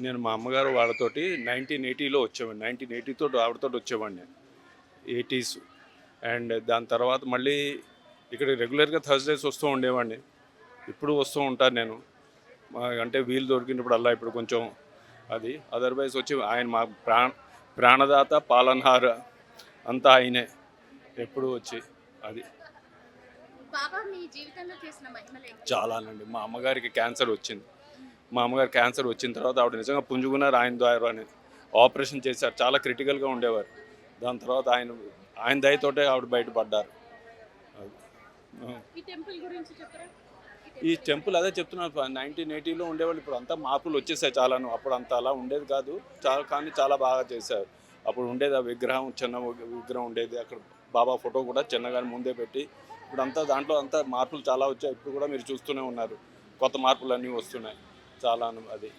నేను మా అమ్మగారు వాళ్ళతోటి నైన్టీన్ ఎయిటీలో వచ్చేవాడిని. నైన్టీన్ ఎయిటీతో ఆవిడతో వచ్చేవాడిని ఎయిటీస్. అండ్ దాని తర్వాత మళ్ళీ ఇక్కడ రెగ్యులర్గా థర్స్డేస్ వస్తూ ఉండేవాడిని. ఇప్పుడు వస్తూ ఉంటాను నేను. అంటే వీలు దొరికినప్పుడు అలా ఇప్పుడు కొంచెం అది. అదర్వైజ్ వచ్చి ఆయన మా ప్రాణ ప్రాణదాత పాలనహార అంతా ఆయనే. ఎప్పుడు వచ్చి అది? చాలానండి మా అమ్మగారికి క్యాన్సర్ వచ్చింది. మా అమ్మగారు క్యాన్సర్ వచ్చిన తర్వాత ఆవిడ నిజంగా పుంజుకున్నారు ఆయన ద్వారా అని ఆపరేషన్ చేశారు. చాలా క్రిటికల్గా ఉండేవారు. దాని తర్వాత ఆయన ఆయన దయతోటే ఆవిడ బయటపడ్డారు. ఈ టెంపుల్ అదే చెప్తున్నాను నైన్టీన్ ఎయిటీలో ఉండేవాళ్ళు. ఇప్పుడు అంతా మార్పులు వచ్చేసాయి చాలాను. అప్పుడు అంత అలా ఉండేది కాదు. చాలా కానీ చాలా బాగా చేశారు. అప్పుడు ఉండేది ఆ విగ్రహం చిన్న విగ్రహం ఉండేది. అక్కడ బాబా ఫోటో కూడా చిన్నగానే ముందే పెట్టి ఇప్పుడు అంతా దాంట్లో అంతా మార్పులు చాలా వచ్చాయి. ఇప్పుడు కూడా మీరు చూస్తూనే ఉన్నారు. కొత్త మార్పులు అన్నీ వస్తున్నాయి. చాలా అది.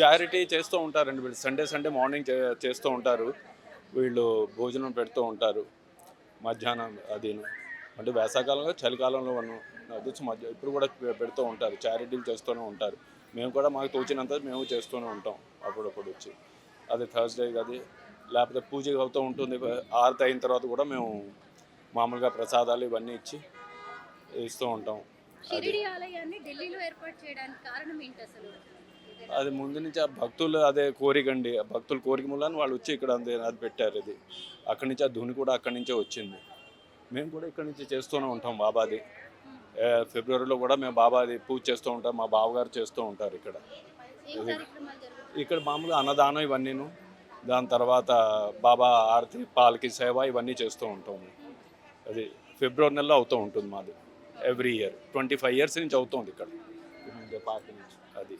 చారిటీ చేస్తూ ఉంటారండి వీళ్ళు. సండే సండే మార్నింగ్ చేస్తూ ఉంటారు. వీళ్ళు భోజనం పెడుతూ ఉంటారు. మధ్యాహ్నం అది అంటే వేసవకాలంలో చలికాలంలో నాకు తెలిసి మధ్య ఇప్పుడు కూడా పెడుతూ ఉంటారు. చారిటీలు చేస్తూనే ఉంటారు. మేము కూడా మాకు తోచినంత మేము చేస్తూనే ఉంటాం అప్పుడప్పుడు వచ్చి. అది థర్స్డే అది. లేకపోతే పూజ అవుతూ ఉంటుంది. ఆరతి అయిన తర్వాత కూడా మేము మామూలుగా ప్రసాదాలు ఇవన్నీ ఇచ్చి ఇస్తూ ఉంటాం. షిరిడి ఆలయాన్ని ఢిల్లీలో ఏర్పాటు చేయడానికి కారణం ఏంటి అసలు? అది ముందు నుంచి ఆ భక్తులు అదే కోరిక అండి. ఆ భక్తుల కోరిక మూలని వాళ్ళు వచ్చి ఇక్కడ అందే అది పెట్టారు అది అక్కడి నుంచి ఆ ధుని కూడా అక్కడి నుంచే వచ్చింది. మేము కూడా ఇక్కడి నుంచి చేస్తూనే ఉంటాం బాబాది. ఫిబ్రవరిలో కూడా మేము బాబాది పూజ చేస్తూ ఉంటాం. మా బావగారు చేస్తూ ఉంటారు ఇక్కడ. ఇక్కడ మామూలుగా అన్నదానం ఇవన్నీను. దాని తర్వాత బాబా ఆరతి పాలకి సేవ ఇవన్నీ చేస్తూ ఉంటాం అది ఫిబ్రవరి నెలలో అవుతూ ఉంటుంది మాది. Every year twenty five years నుంచి అవుతుంది ఇక్కడ. పార్టీ నుంచి. అది.